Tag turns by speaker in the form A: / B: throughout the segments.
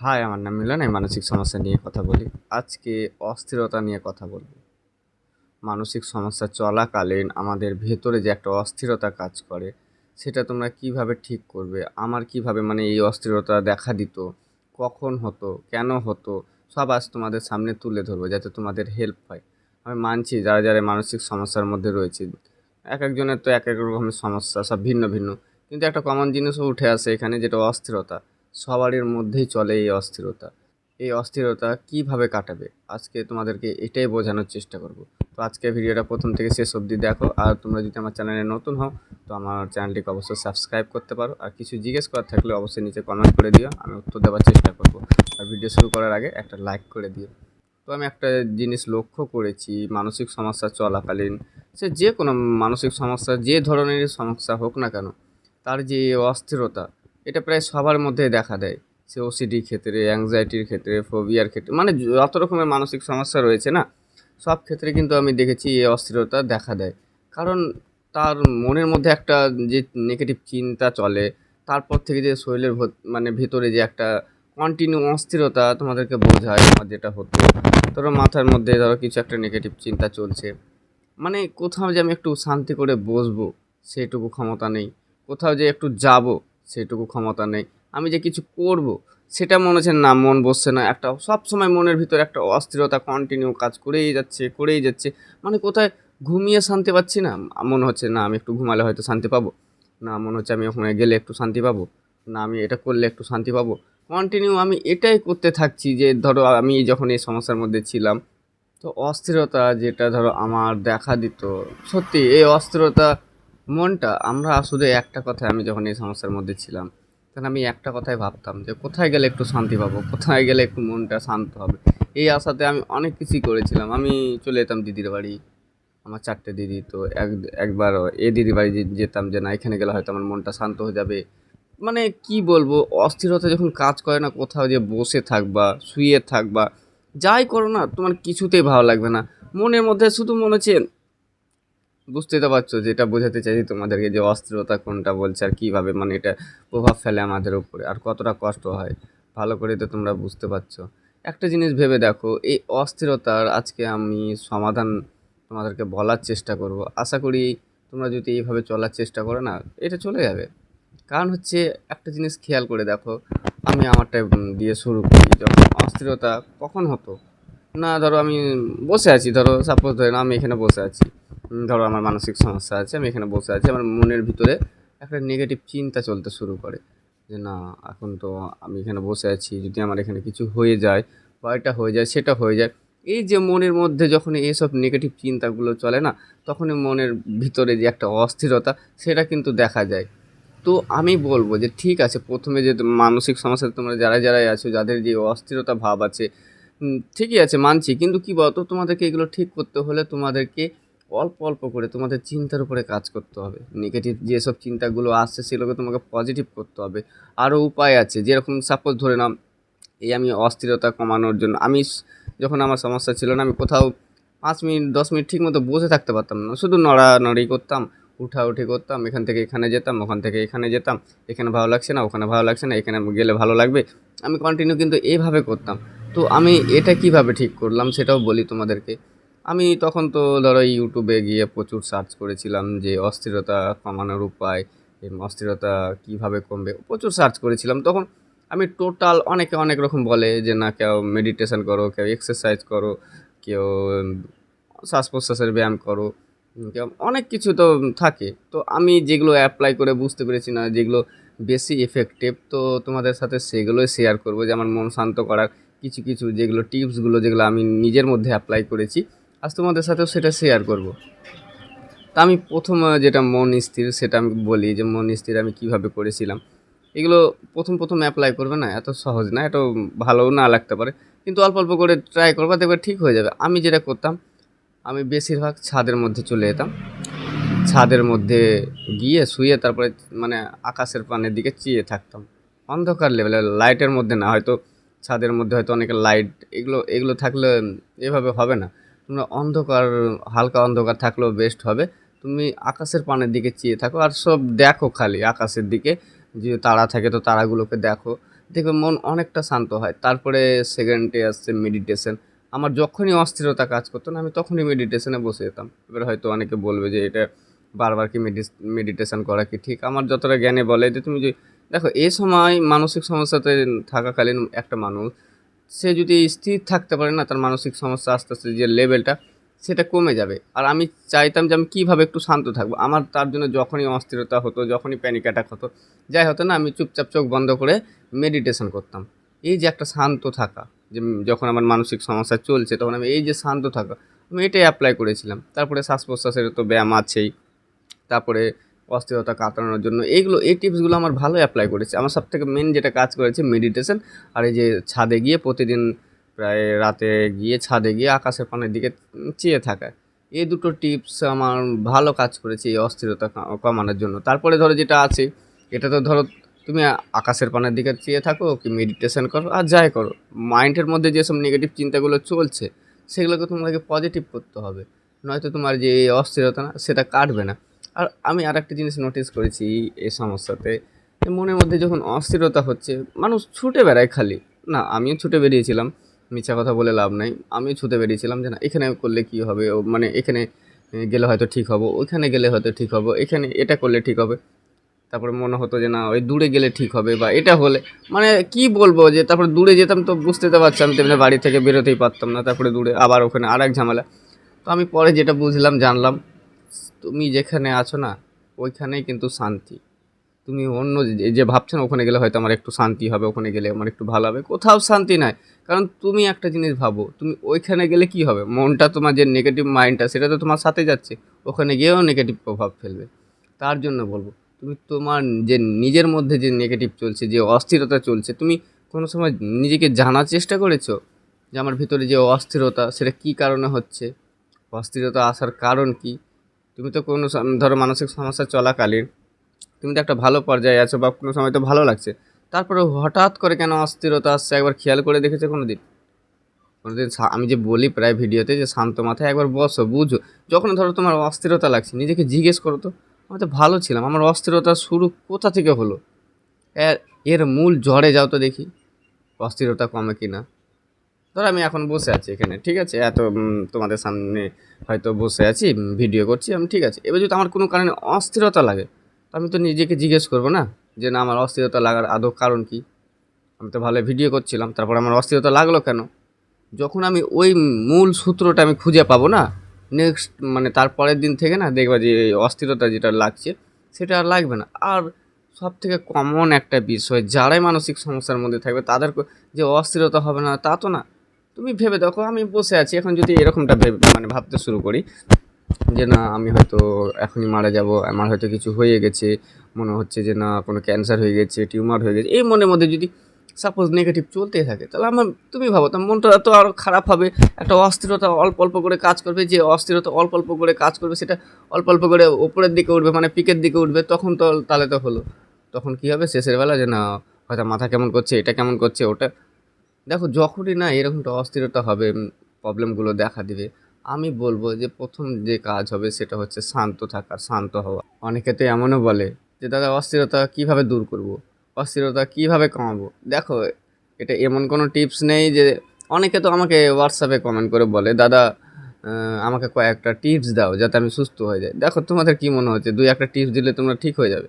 A: High, আমার নাম মিলন, আমি মানসিক সমস্যা নিয়ে কথা বলি। আজকে অস্থিরতা নিয়ে কথা বলব। মানসিক সমস্যা চলাকালীন আমাদের ভেতরে যে একটা অস্থিরতা কাজ করে, সেটা তোমরা কীভাবে ঠিক করবে? আমার কীভাবে মানে এই অস্থিরতা দেখা দিত? কখন হতো? কেন হতো? সব আজ তোমাদের সামনে তুলে ধরবো, যাতে তোমাদের হেল্প হয়। আমি মানছি যারা যারা মানসিক সমস্যার মধ্যে রয়েছে, এক একজনের তো এক এক রকমের সমস্যা, সব ভিন্ন ভিন্ন। কিন্তু একটা কমন জিনিসও উঠে আসে এখানে, যেটা অস্থিরতা। সবারই মধ্যেই চলে এই অস্থিরতা। এই অস্থিরতা কীভাবে কাটাবে? আজকে তোমাদেরকে এটাই বোঝানোর চেষ্টা করব। তো আজকে ভিডিওটা প্রথম থেকে শেষ অবধি দেখো। আর তোমরা যদি আমার চ্যানেলে নতুন হও, তো আমার চ্যানেলটিকে অবশ্যই সাবস্ক্রাইব করতে পারো। আর কিছু জিজ্ঞেস করার থাকলে অবশ্যই নিচে কমেন্ট করে দিও। আমি উত্তর দেওয়ার চেষ্টা করব। আর ভিডিও শুরু করার আগে একটা লাইক করে দিও। তো আমি একটা জিনিস লক্ষ্য করেছি, মানসিক সমস্যা চলাকালীন। সে যে কোনো মানসিক সমস্যা, যে ধরনেরই সমস্যা হোক না কেন, তার যে অস্থিরতা এটা প্রায় সবার মধ্যে দেখা দেয়। সে ওসিডির ক্ষেত্রে অ্যাংজাইটির ক্ষেত্রে ফোবিয়ার ক্ষেত্রে মানে যত রকমের মানসিক সমস্যা রয়েছে না, সব ক্ষেত্রে কিন্তু আমি দেখেছি এই অস্থিরতা দেখা দেয়। কারণ তার মনের মধ্যে একটা যে নেগেটিভ চিন্তা চলে, তারপর থেকে যে শরীরের মানে ভেতরে যে একটা কন্টিনিউ অস্থিরতা তোমাদেরকে বোঝায় আমার যেটা হতো, ধরো মাথার মধ্যে ধরো কিছু একটা নেগেটিভ চিন্তা চলছে। মানে কোথাও যে আমি একটু শান্তি করে বসবো সেটুকু ক্ষমতা নেই। কোথাও যে একটু যাব সেইটুকু ক্ষমতা নেই। আমি যে কিছু করব, সেটা মনে হচ্ছে না, মন বসছে না। একটা সব সময় মনের ভিতরে একটা অস্থিরতা কন্টিনিউ কাজ করেই যাচ্ছে করেই যাচ্ছে। মানে কোথায় ঘুমিয়ে শান্তি পাচ্ছি না? মনে হচ্ছে না, আমি একটু ঘুমালে হয়তো শান্তি পাবো। না, মনে হচ্ছে আমি ওখানে গেলে একটু শান্তি পাবো। না, আমি এটা করলে একটু শান্তি পাবো। কন্টিনিউ আমি এটাই করতে থাকছি যে, ধরো আমি যখন এই সমস্যার মধ্যে ছিলাম, তো অস্থিরতা যেটা ধরো আমার দেখা দিত, সত্যি এই অস্থিরতা মনটা, আমরা শুধু একটা কথায় আমি যখন এই সমস্যার মধ্যে ছিলাম, তখন আমি একটা কথাই ভাবতাম যে, কোথায় গেলে একটু শান্তি পাবো? কোথায় গেলে একটু মনটা শান্ত হবে? এই আশাতে আমি অনেক কিছুই করেছিলাম। আমি চলে যেতাম দিদির বাড়ি, আমার চারটে দিদি, তো এক, একবার এ দিদির বাড়ি যেতাম যে, না, এখানে গেলে হয়তো আমার মনটা শান্ত হয়ে যাবে। মানে কি বলব, অস্থিরতা যখন কাজ করে না, কোথাও যে বসে থাকবা শুয়ে থাকবা যাই করো না, তোমার কিছুতেই ভালো লাগবে না। মনের মধ্যে শুধু মনে হচ্ছে বুঝতে তো পারছ, যেটা বোঝাতে চাইছি তোমাদেরকে যে অস্থিরতা কোনটা বলছে আর কীভাবে মানে এটা প্রভাব ফেলে আমাদের উপরে আর কতটা কষ্ট হয়, ভালো করে তো তোমরা বুঝতে পারছ। একটা জিনিস ভেবে দেখো, এই অস্থিরতার আজকে আমি সমাধান তোমাদেরকে বলার চেষ্টা করব। আশা করি তোমরা যদি এইভাবে চলার চেষ্টা করো না, এটা চলে যাবে। কারণ হচ্ছে একটা জিনিস খেয়াল করে দেখো, আমি আমারটা দিয়ে শুরু করি, যখন অস্থিরতা কখন হতো? না ধরো আমি বসে আছি, ধরো সাপোজ ধরে না আমি এখানে বসে আছি। ধরো আমার মানসিক সমস্যা আছে, আমি এখানে বসে আছি, আমার মনের ভিতরে একটা নেগেটিভ চিন্তা চলতে শুরু করে যে না, এখন তো আমি এখানে বসে আছি, যদি আমার এখানে কিছু হয়ে যায় বা এটা হয়ে যায়, সেটা হয়ে যায়, এই যে মনের মধ্যে যখন এইসব নেগেটিভ চিন্তাগুলো চলে না, তখনই মনের ভিতরে যে একটা অস্থিরতা, সেটা কিন্তু দেখা যায়। তো আমি বলব যে ঠিক আছে, প্রথমে যে মানসিক সমস্যা, তোমরা যারা যারাই আছো, যাদের যে অস্থিরতা ভাব আছে ঠিকই আছে, মানছি, কিন্তু কি বলতো, তোমাদেরকে এগুলো ঠিক করতে হলে তোমাদেরকে অল্প অল্প করে তোমাদের চিন্তার উপরে কাজ করতে হবে। নেগেটিভ যেসব চিন্তাগুলো আসছে সেগুলোকে তোমাকে পজিটিভ করতে হবে। আরও উপায় আছে, যেরকম সাপোজ ধরে নাও, এই আমি অস্থিরতা কমানোর জন্য, আমি যখন আমার সমস্যা ছিল না, আমি কোথাও পাঁচ মিনিট, দশ মিনিট ঠিক মতো বসে থাকতে পারতাম না। শুধু নড়ানড়ি করতাম উঠাউঠি করতাম, এখান থেকে এখানে যেতাম, ওখান থেকে এখানে যেতাম, এখানে ভালো লাগছে না, ওখানে ভালো লাগছে না, এখানে গেলে ভালো লাগবে। আমি কন্টিনিউ কিন্তু এইভাবে করতাম। তো আমি এটা কীভাবে ঠিক করলাম সেটাও বলি তোমাদেরকে। আমি তখন তো ধরো ইউটিউবে গিয়ে প্রচুর সার্চ করেছিলাম যে অস্থিরতা কমানোর উপায় অস্থিরতা কীভাবে কমবে, প্রচুর সার্চ করেছিলাম। তখন আমি টোটাল অনেকে অনেক রকম বলে যে, না, কেউ মেডিটেশন করো, কেউ এক্সারসাইজ করো, কেউ শ্বাস প্রশ্বাসের ব্যায়াম করো কেউ অনেক কিছু তো থাকে। তো আমি যেগুলো অ্যাপ্লাই করে বুঝতে পেরেছি না, যেগুলো বেশি এফেক্টিভ তো তোমাদের সাথে সেগুলোই শেয়ার করব যে, আমার মন শান্ত করার কিছু কিছু যেগুলো টিপসগুলো যেগুলো আমি নিজের মধ্যে অ্যাপ্লাই করেছি। আজ তোমাদের সাথেও সেটা শেয়ার করব। তা আমি প্রথম যেটা মন স্থির, সেটা আমি বলি যে মন স্থির আমি কীভাবে করেছিলাম। এগুলো প্রথম প্রথম অ্যাপ্লাই করবে না, এত সহজ না এত ভালোও না লাগতে পারে। কিন্তু অল্প অল্প করে ট্রাই করবা, দেখবে ঠিক হয়ে যাবে। আমি যেটা করতাম, আমি বেশিরভাগ ছাদের মধ্যে চলে যেতাম। ছাদের মধ্যে গিয়ে শুয়ে তারপরে মানে আকাশের পানের দিকে চেয়ে থাকতাম। অন্ধকার লেভেলে লাইটের মধ্যে না, হয়তো ছাদের মধ্যে হয়তো অনেক লাইট এগুলো এগুলো থাকলে এভাবে হবে না। তোমরা অন্ধকার, হালকা অন্ধকার থাকলেও বেস্ট হবে। তুমি আকাশের পানের দিকে চেয়ে থাকো আর সব দেখো খালি আকাশের দিকে। যে তারা থাকে তো তারাগুলোকে দেখো। দেখবে মন অনেকটা শান্ত হয়। তারপরে সেকেন্ডে আসছে মেডিটেশন আমার যখনই অস্থিরতা কাজ করতো না, আমি তখনই মেডিটেশনে বসে যেতাম। এবার হয়তো অনেকে বলবে যে এটা বারবার কি মেডিটেশন করা কি ঠিক? আমার যতটা জ্ঞানে বলে যে তুমি যে, দেখো এই সময় মানসিক সমস্যাতে থাকাকালীন একটা মানুষ সে যদি স্থির থাকতে পারে না, তার মানসিক সমস্যা আস্তে আস্তে যে লেভেলটা সেটা কমে যাবে। আর আমি চাইতাম যে আমি কীভাবে একটু শান্ত থাকব। আমার তার জন্য যখনই অস্থিরতা হতো, যখনই প্যানিক অ্যাটাক হতো, যাই হতো না, আমি চুপচাপ চোখ বন্ধ করে মেডিটেশন করতাম। এই যে একটা শান্ত থাকা, যে যখন আমার মানসিক সমস্যা চলছে, তখন আমি এই যে শান্ত থাকা, আমি এটাই অ্যাপ্লাই করেছিলাম। তারপরে শ্বাস প্রশ্বাসের তো ব্যায়াম আছেই। তারপরে অস্থিরতা কাটানোর জন্য। এইগুলো, এই টিপসগুলো আমার ভালো অ্যাপ্লাই করেছে। আমার সব থেকে মেন যেটা কাজ করেছে মেডিটেশন আর এই যে ছাদে গিয়ে প্রতিদিন প্রায় রাতে গিয়ে ছাদে গিয়ে আকাশের পানের দিকে চেয়ে থাকা। এই দুটো টিপস আমার ভালো কাজ করেছে এই অস্থিরতা কমানোর জন্য। তারপরে ধরো যেটা আছে, এটা তো ধরো তুমি আকাশের পানের দিকে চেয়ে থাকো কি মেডিটেশন করো আর যাই করো। মাইন্ডের মধ্যে যেসব নেগেটিভ চিন্তাগুলো চলছে, সেগুলোকে তোমাকে পজিটিভ করতে হবে। নয়তো তোমার যে অস্থিরতা না, সেটা কাটবে না। আর আমি আর একটা জিনিস নোটিস করেছি এই সমস্যাতে মনের মধ্যে যখন অস্থিরতা হচ্ছে, মানুষ ছুটে বেড়ায় খালি। না, আমিও ছুটে বেরিয়েছিলাম, মিথ্যা কথা বলে লাভ নাই। আমিও ছুটে বেরিয়েছিলাম যে না, এখানে করলে কী হবে? মানে এখানে গেলে হয়তো ঠিক হব ওইখানে গেলে হয়তো ঠিক হব, এখানে এটা করলে ঠিক হবে। তারপরে মনে হতো যে না, ওই দূরে গেলে ঠিক হবে বা এটা হলে মানে কি বলব যে তারপরে দূরে যেতাম তো বুঝতে তো পারছি আমি তেমনি বাড়ি থেকে বেরোতেই পারতাম না, তারপরে দূরে আবার ওখানে আর এক ঝামেলা। তো আমি পরে যেটা বুঝলাম, জানলাম তুমি যেখানে আছো না, ওইখানেই কিন্তু শান্তি। তুমি অন্য যে- ভাবছেন ওখানে গেলে হয়তো আমার একটু শান্তি হবে, ওখানে গেলে আমার একটু ভালো হবে। কোথাও শান্তি নাই। কারণ তুমি একটা জিনিস ভাবো, তুমি ওইখানে গেলে কি হবে? মনটা তোমার যে নেগেটিভ মাইন্ডটা সেটা তো তোমার সাথে যাচ্ছে। ওখানে গিয়েও নেগেটিভ প্রভাব ফেলবে। তার জন্য বলব, তুমি তোমার যে নিজের মধ্যে যে নেগেটিভ চলছে, যে অস্থিরতা চলছে, তুমি কোনো সময় নিজেকে জানার চেষ্টা করেছ? যে আমার ভিতরে যে অস্থিরতা, সেটা কী কারণে হচ্ছে? অস্থিরতা আসার কারণ কি? তুমি তো কোনো ধরো মানসিক সমস্যা চলাকালীন, তুমি তো একটা ভালো পর্যায়ে আছো বা কোনো সময় তো ভালো লাগছে, তারপরে হঠাৎ করে কেন অস্থিরতা আসছে একবার খেয়াল করে দেখেছ কোনো দিন কোনোদিন শা- আমি যে বলি প্রায় ভিডিওতে যে শান্ত মাথায় একবার বসো, বুঝো, যখন ধরো তোমার অস্থিরতা লাগছে, নিজেকে জিজ্ঞেস করো তো, আমি তো ভালো ছিলাম, আমার অস্থিরতা শুরু কোথা থেকে হলো? এর মূল জ্বরে যাও তো দেখি, অস্থিরতা কমে কি না ধরো আমি এখন বসে আছি এখানে, ঠিক আছে? এত তোমাদের সামনে হয়তো বসে আছি, ভিডিও করছি, আমি ঠিক আছে। এবার যদি আমার কোনো কারণে অস্থিরতা লাগে, তো আমি তো নিজেকে জিজ্ঞেস করব না? যে না, আমার অস্থিরতা লাগার আদৌ কারণ কি? আমি তো ভালো ভিডিও করছিলাম, তারপর আমার অস্থিরতা লাগল কেন? যখন আমি ওই মূল সূত্রটা আমি খুঁজে পাবো না নেক্সট মানে তারপরের দিন থেকে না, দেখবা যে অস্থিরতা যেটা লাগছে, সেটা আর লাগবে না। আর সব থেকে কমন একটা বিষয়, যারাই মানসিক সমস্যার মধ্যে থাকবে তাদের যে অস্থিরতা হবে না, তা তো না। তুমি ভেবে দেখো, আমি বসে আছি। এখন যদি এরকমটা ভেবে মানে ভাবতে শুরু করি যে না, আমি হয়তো এখনই মারা যাব, আমার হয়তো কিছু হয়ে গেছে, মনে হচ্ছে যে না, কোনো ক্যান্সার হয়ে গেছে টিউমার হয়ে গেছে, এই মনের মধ্যে যদি সাপোজ নেগেটিভ চলতেই থাকে, তাহলে আমার, তুমি ভাবো তোমার মনটা তো আরও খারাপ হবে, একটা অস্থিরতা অল্প অল্প করে কাজ করবে, যে অস্থিরতা অল্প অল্প করে কাজ করবে, সেটা অল্প অল্প করে ওপরের দিকে উঠবে মানে পিকের দিকে উঠবে, তখন তো তাহলে তো হলো। তখন কী হবে? শেষের বেলা যে না, হয়তো মাথা কেমন করছে, এটা কেমন করছে, ওটা দেখো, যখনই না এরকমটা অস্থিরতা হবে প্রবলেমগুলো দেখা দিবে, আমি বলব যে প্রথম যে কাজ হবে সেটা হচ্ছে শান্ত থাকা, শান্ত হওয়া। অনেকে তো এমনও বলে যে, দাদা, অস্থিরতা কীভাবে দূর করব? অস্থিরতা কীভাবে কমাবো? দেখো, এটা এমন কোনো টিপস নেই যে, অনেকে তো আমাকে হোয়াটসঅ্যাপে কমেন্ট করে বলে, দাদা আমাকে কয়েকটা টিপস দাও যাতে আমি সুস্থ হয়ে যাই। দেখো, তোমাদের কি মনে হচ্ছে? দুই একটা টিপস দিলে তোমরা ঠিক হয়ে যাবে।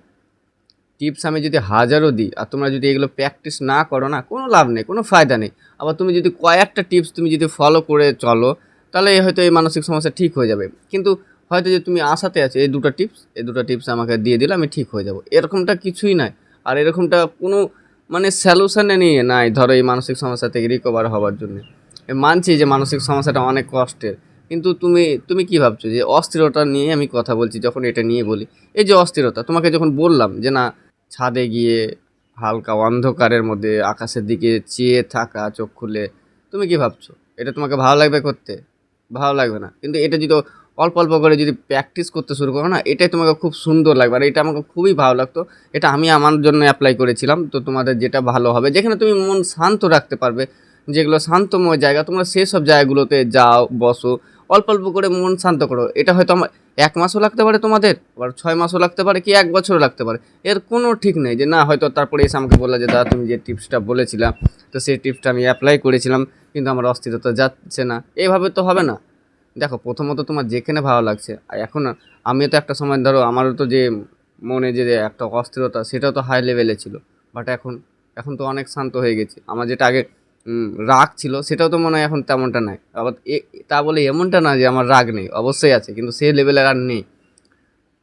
A: টিপস আমি যদি হাজারও দিই আর তোমরা যদি এগুলো প্র্যাকটিস না করো না, কোনো লাভ নেই, কোনো ফায়দা নেই। আবার তুমি যদি কয়েকটা টিপস তুমি যদি ফলো করে চলো, তাহলে হয়তো এই মানসিক সমস্যা ঠিক হয়ে যাবে। কিন্তু হয়তো যে তুমি আশাতে আছো, এই দুটো টিপস, এই দুটো টিপস আমাকে দিয়ে দিলে আমি ঠিক হয়ে যাব। এরকমটা কিছুই নাই আর এরকমটা কোনো মানে সলিউশনে নিয়ে নাই, ধরো এই মানসিক সমস্যা থেকে রিকভার হওয়ার জন্য। মানছি যে মানসিক সমস্যাটা অনেক কষ্টের। কিন্তু তুমি তুমি কি ভাবছ যে অস্থিরতা নিয়ে আমি কথা বলছি, যখন এটা নিয়ে বলি? এই যে অস্থিরতা, তোমাকে যখন বললাম যে না ছাদে গিয়ে হালকা অন্ধকারের মধ্যে আকাশের দিকে চেয়ে থাকা চোখ খুলে তুমি কি ভাবছ? এটা তোমাকে ভালো লাগবে করতে? ভালো লাগবে না। কিন্তু এটা যদি অল্প অল্প করে যদি প্র্যাকটিস করতে শুরু করো না, এটাই তোমাকে খুব সুন্দর লাগবে। আর এটা আমাকে খুবই ভালো লাগতো। এটা আমি আমার জন্য অ্যাপ্লাই করেছিলাম। তো তোমাদের যেটা ভালো হবে, যেখানে তুমি মন শান্ত রাখতে পারবে। যেগুলো শান্তময় জায়গা, তোমরা সেই সব জায়গাগুলোতে যাও, বসো। অল্প অল্প করে মন শান্ত করো। এটা হয়তো আমার এক মাসও লাগতে পারে তোমাদের, আবার ছয় মাসও লাগতে পারে কি এক বছরও লাগতে পারে। এর কোনো ঠিক নেই যে না, হয়তো তারপরে এসে আমাকে বলল যে, দাদা, তুমি যে টিপসটা বলেছিলাম তো সেই টিপসটা আমি অ্যাপ্লাই করেছিলাম, কিন্তু আমার অস্থিরতা যাচ্ছে না। এইভাবে তো হবে না। দেখো, প্রথমত তোমার যেখানে ভালো লাগছে, আর এখন আমিও তো একটা সময় ধরো, আমারও তো যে মনে যে একটা অস্থিরতা, সেটাও তো হাই লেভেলে ছিল। বাট এখন এখন তো অনেক শান্ত হয়ে গেছি। আমার যেটা আগে রাগ ছিল, সেটাও তো মনে হয় এখন তেমনটা নাই। আবার তা বলে এমনটা না যে আমার রাগ নেই, অবশ্যই আছে, কিন্তু সেই লেভেলের আর নেই।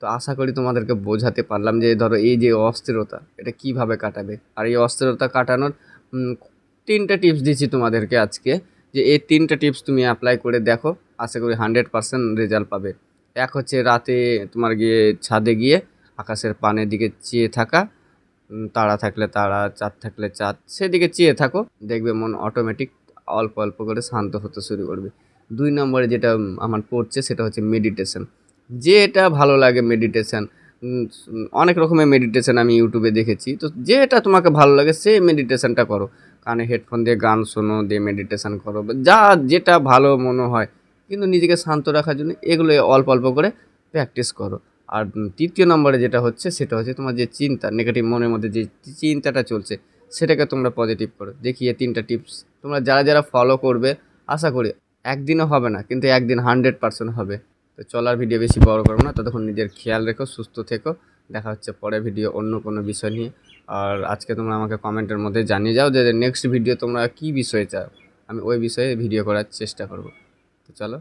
A: তো আশা করি তোমাদেরকে বোঝাতে পারলাম যে, ধরো এই যে অস্থিরতা, এটা কীভাবে কাটাবে? আর এই অস্থিরতা কাটানোর তিনটা টিপস দিচ্ছি তোমাদেরকে আজকে, যে এই তিনটা টিপস তুমি অ্যাপ্লাই করে দেখো, আশা করি হান্ড্রেড পার্সেন্ট রেজাল্ট পাবে। এক হচ্ছে রাতে তোমার গিয়ে ছাদে গিয়ে আকাশের পানের দিকে চেয়ে থাকা তারা থাকলে তারা চাঁদ থাকলে চাঁদ সেদিকে চেয়ে থাকো, দেখবে মন অটোমেটিক অল্প অল্প করে শান্ত হতে শুরু করবে। দুই নম্বরে যেটা আমার পড়ছে সেটা হচ্ছে মেডিটেশন যেটা ভালো লাগে মেডিটেশন অনেক রকমের মেডিটেশন আমি ইউটিউবে দেখেছি। তো যেটা তোমাকে ভালো লাগে সেই মেডিটেশনটা করো। কানে হেডফোন দিয়ে গান শোনো, দিয়ে মেডিটেশন করো যা যেটা ভালো মনে হয়, কিন্তু নিজেকে শান্ত রাখার জন্য এগুলো অল্প অল্প করে প্র্যাকটিস করো। আর তৃতীয় নম্বরে যেটা হচ্ছে, সেটা হচ্ছে তোমার যে চিন্তা নেগেটিভ মনের মধ্যে যে চিন্তাটা চলছে, সেটাকে তোমরা পজিটিভ করো। দেখিয়ে তিনটা টিপস তোমরা যারা যারা ফলো করবে, আশা করি একদিনও হবে না, কিন্তু একদিন হান্ড্রেড পার্সেন্ট হবে। তো চলার ভিডিও বেশি বড় করব না, ততক্ষণ নিজের খেয়াল রেখো, সুস্থ থেকো। দেখা হচ্ছে পরে ভিডিও অন্য কোনো বিষয় নিয়ে। আর আজকে তোমরা আমাকে কমেন্টের মধ্যে জানিয়ে যাও যে নেক্সট ভিডিও তোমরা কী বিষয়ে চাও। আমি ওই বিষয়ে ভিডিও করার চেষ্টা করব। তো চলো।